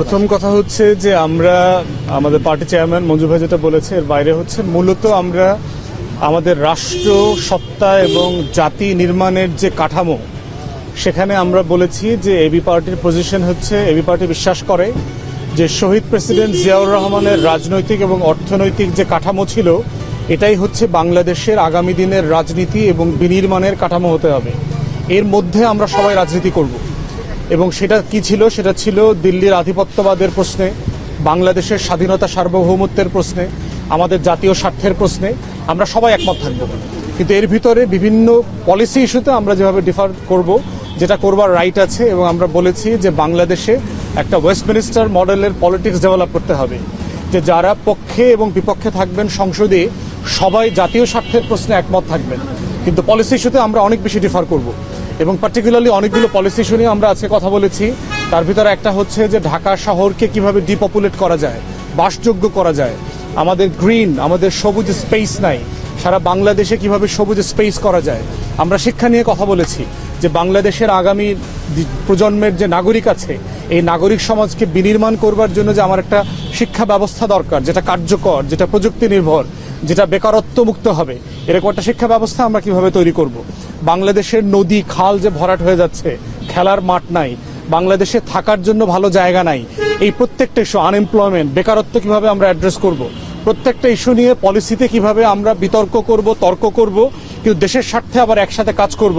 প্রথম কথা হচ্ছে যে আমরা, আমাদের পার্টি চেয়ারম্যান মঞ্জু ভাই যেটা বলেছে, এর বাইরে হচ্ছে মূলত আমরা আমাদের রাষ্ট্র, সত্তা এবং জাতি নির্মাণের যে কাঠামো, সেখানে আমরা বলেছি যে এবি পার্টির পজিশন হচ্ছে এবি পার্টি বিশ্বাস করে যে শহীদ প্রেসিডেন্ট জিয়াউর রহমানের রাজনৈতিক এবং অর্থনৈতিক যে কাঠামো ছিল, এটাই হচ্ছে বাংলাদেশের আগামী দিনের রাজনীতি এবং বিনির্মাণের কাঠামো হতে হবে। এর মধ্যে আমরা সবাই রাজনীতি করব। এবং সেটা কি ছিল? সেটা ছিল দিল্লির আধিপত্যবাদের প্রশ্নে, বাংলাদেশের স্বাধীনতা সার্বভৌমত্বের প্রশ্নে, আমাদের জাতীয় স্বার্থের প্রশ্নে আমরা সবাই একমত থাকব। কিন্তু এর ভিতরে বিভিন্ন পলিসি ইস্যুতে আমরা যেভাবে ডিফার করব, যেটা করবার রাইট আছে এবং আমরা বলেছি যে বাংলাদেশে একটা ওয়েস্টমিনিস্টার মডেলের পলিটিক্স ডেভেলপ করতে হবে, যে যারা পক্ষে এবং বিপক্ষে থাকবেন সংসদে সবাই জাতীয় স্বার্থের প্রশ্নে একমত থাকবেন। কিন্তু পলিসি ইস্যুতে আমরা অনেক বেশি ডিফার করব। এবং পার্টিকুলারলি অনেকগুলো পলিসি ইস্যু নিয়ে আমরা আজকে কথা বলেছি। তার ভিতরে একটা হচ্ছে যে ঢাকা শহরকে কীভাবে ডিপপুলেট করা যায়, বাসযোগ্য করা যায়। আমাদের গ্রিন আমাদের সবুজ স্পেস নাই। সারা বাংলাদেশে কীভাবে সবুজ স্পেস করা যায়? আমরা শিক্ষা নিয়ে কথা বলেছি যে বাংলাদেশের আগামী প্রজন্মের যে নাগরিক আছে, এই নাগরিক সমাজকে বিনির্মাণ করবার জন্য যে আমার একটা শিক্ষা ব্যবস্থা দরকার, যেটা কার্যকর, যেটা প্রযুক্তি নির্ভর যেটা বেকারত্ব মুক্ত হবে, এরকম একটা শিক্ষা ব্যবস্থা আমরা কীভাবে তৈরি করব? বাংলাদেশের নদী, খাল যে ভরাট হয়ে যাচ্ছে, খেলার মাঠ নাই, বাংলাদেশে থাকার জন্য ভালো জায়গা নাই, এই প্রত্যেকটা ইস্যু আনএমপ্লয়মেন্ট বেকারত্ব কীভাবে আমরা অ্যাড্রেস করব? প্রত্যেকটা ইস্যু নিয়ে পলিসিতে কীভাবে আমরা বিতর্ক করব, তর্ক করব কিন্তু দেশের স্বার্থে আবার একসাথে কাজ করব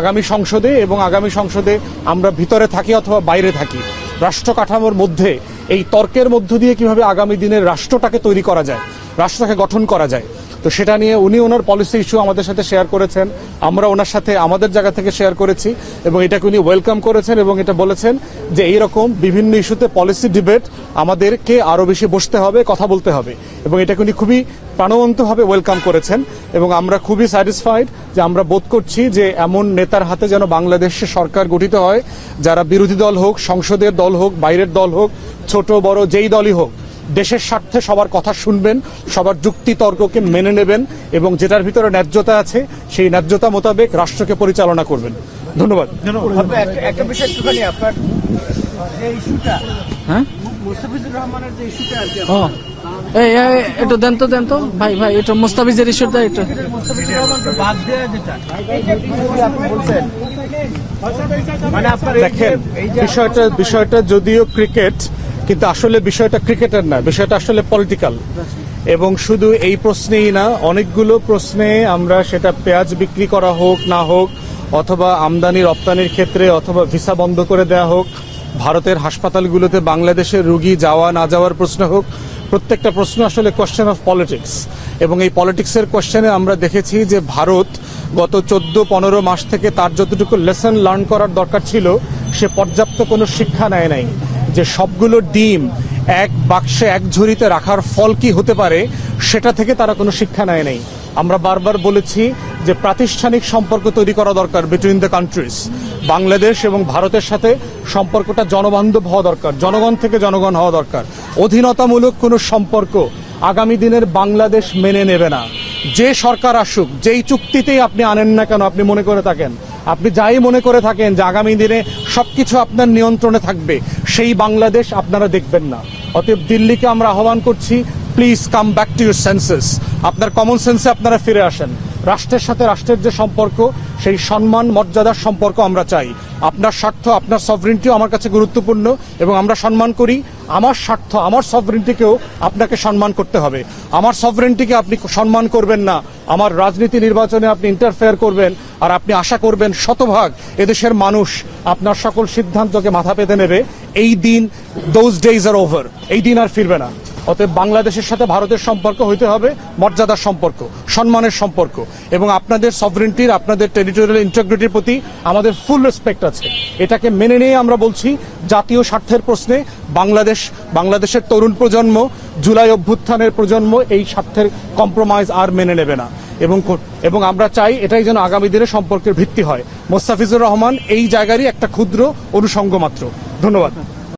আগামী সংসদে এবং আগামী সংসদে আমরা ভিতরে থাকি অথবা বাইরে থাকি। রাষ্ট্র কাঠামোর মধ্যে এই তর্কের মধ্য দিয়ে কীভাবে আগামী দিনের রাষ্ট্রটাকে তৈরি করা যায় রাষ্ট্রকে গঠন করা যায় তো সেটা নিয়ে উনি ওনার পলিসি ইস্যু আমাদের সাথে শেয়ার করেছেন। আমরা ওনার সাথে আমাদের জায়গা থেকে শেয়ার করেছি এবং এটাকে উনি ওয়েলকাম করেছেন এবং এটা বলেছেন যে এইরকম বিভিন্ন ইস্যুতে পলিসি ডিবেট আমাদেরকে আরও বেশি বসতে হবে, কথা বলতে হবে। এবং এটাকে উনি খুবই প্রাণবন্তভাবে ওয়েলকাম করেছেন এবং আমরা খুবই স্যাটিসফাইড যে আমরা বোধ করছি যে এমন নেতার হাতে যেন বাংলাদেশে সরকার গঠিত হয়, যারা বিরোধী দল হোক, সংসদের দল হোক, বাইরের দল হোক, ছোট, বড়, যেই দলই হোক। দেশের স্বার্থে সবার কথা শুনবেন সবার যুক্তি তর্ককে মেনে নেবেন এবং যেটার ভিতরে ন্যায্যতা আছে সেই ন্যায্যতা মোতাবেক রাষ্ট্রকে পরিচালনা করবেন। ধন্যবাদ। একটা- একটা বিষয় একটুখানি আপনার যে ইস্যুটা হ্যাঁ? মুস্তাফিজুর রহমানের যে ইস্যুটা আর কি এই এই, একটু দেন তো দেন তো। ভাই ভাই এটা মোস্তাফিজের ইস্যুটা বলছেন মানে আপনার দেখেন এই যে বিষয়টা বিষয়টা যদিও ক্রিকেট কিন্তু আসলে বিষয়টা ক্রিকেটের না, বিষয়টা আসলে পলিটিক্যাল এবং শুধু এই প্রশ্নেই না, অনেকগুলো প্রশ্নে আমরা সেটা পেঁয়াজ বিক্রি করা হোক, না হোক, অথবা আমদানি রপ্তানির ক্ষেত্রে অথবা ভিসা বন্ধ করে দেওয়া হোক, ভারতের হাসপাতালগুলোতে বাংলাদেশের রুগী যাওয়া, না যাওয়ার প্রশ্ন হোক, প্রত্যেকটা প্রশ্ন আসলে কোশ্চেন অফ পলিটিক্স এবং এই পলিটিক্সের কোশ্চেনে আমরা দেখেছি যে ভারত গত চোদ্দ পনেরো মাস থেকে তার যতটুকু লেসন লার্ন করার দরকার ছিল, সে পর্যাপ্ত কোনো শিক্ষা নেয় নাই। যে সবগুলো ডিম এক বাক্সে এক ঝুড়িতে রাখার ফল কি হতে পারে, সেটা থেকে তারা কোনো শিক্ষা নেয় নাই। আমরা বারবার বলেছি যে প্রাতিষ্ঠানিক সম্পর্ক তৈরি করা দরকার বিটুইন দ্য কান্ট্রিজ বাংলাদেশ এবং ভারতের সাথে সম্পর্কটা জনবান্ধব হওয়া দরকার, জনগণ থেকে জনগণ হওয়া দরকার। অধীনতামূলক কোনো সম্পর্ক আগামী দিনের বাংলাদেশ মেনে নেবে না। যে সরকার আসুক, যেই চুক্তিতেই আপনি আনেন না কেন, আপনি মনে করে থাকেন আপনি যাই মনে করে থাকেন যে আগামী দিনে সবকিছু আপনার নিয়ন্ত্রণে থাকবে, সেই বাংলাদেশ আপনারা দেখবেন না। অতএব দিল্লিকে আমরা আহ্বান করছি please come back to your senses আপনার কমন সেন্সে আপনারা ফিরে আসেন। রাষ্ট্রের সাথে রাষ্ট্রের যে সম্পর্ক, সেই সম্মান, মর্যাদার সম্পর্ক আমরা চাই। আপনার স্বার্থ, আপনার সভরিনটিও আমার কাছে গুরুত্বপূর্ণ এবং আমরা সম্মান করি। আমার স্বার্থ, আমার সভরিনটিকেও আপনাকে সম্মান করতে হবে। আমার সভরেন্টিকে আপনি সম্মান করবেন না। আমার রাজনীতি নির্বাচনে আপনি ইন্টারফেয়ার করবেন আর আপনি আশা করবেন শতভাগ এদেশের মানুষ আপনার সকল সিদ্ধান্তকে মাথা পেতে নেবে। এই দিন দোজ ডেইজ আর ওভার এই দিন আর ফিরবে না। অতএব বাংলাদেশের সাথে ভারতের সম্পর্ক হইতে হবে, মর্যাদার সম্পর্ক, সম্মানের সম্পর্ক। এবং আপনাদের সভরেন্টির আপনাদের টেরিটোরিয়াল ইন্টিগ্রিটির প্রতি আমাদের ফুল রেসপেক্ট আছে। এটাকে মেনে নিয়ে আমরা বলছি, জাতীয় স্বার্থের প্রশ্নে বাংলাদেশ, বাংলাদেশের তরুণ প্রজন্ম, জুলাই অভ্যুত্থানের প্রজন্ম এই স্বার্থের কম্প্রোমাইজ আর মেনে নেবে না। এবং এবং আমরা চাই এটাই যেন আগামী দিনে সম্পর্কের ভিত্তি হয়। মোস্তাফিজুর রহমান, এই জায়গারই একটা ক্ষুদ্র অনুষঙ্গ মাত্র। ধন্যবাদ।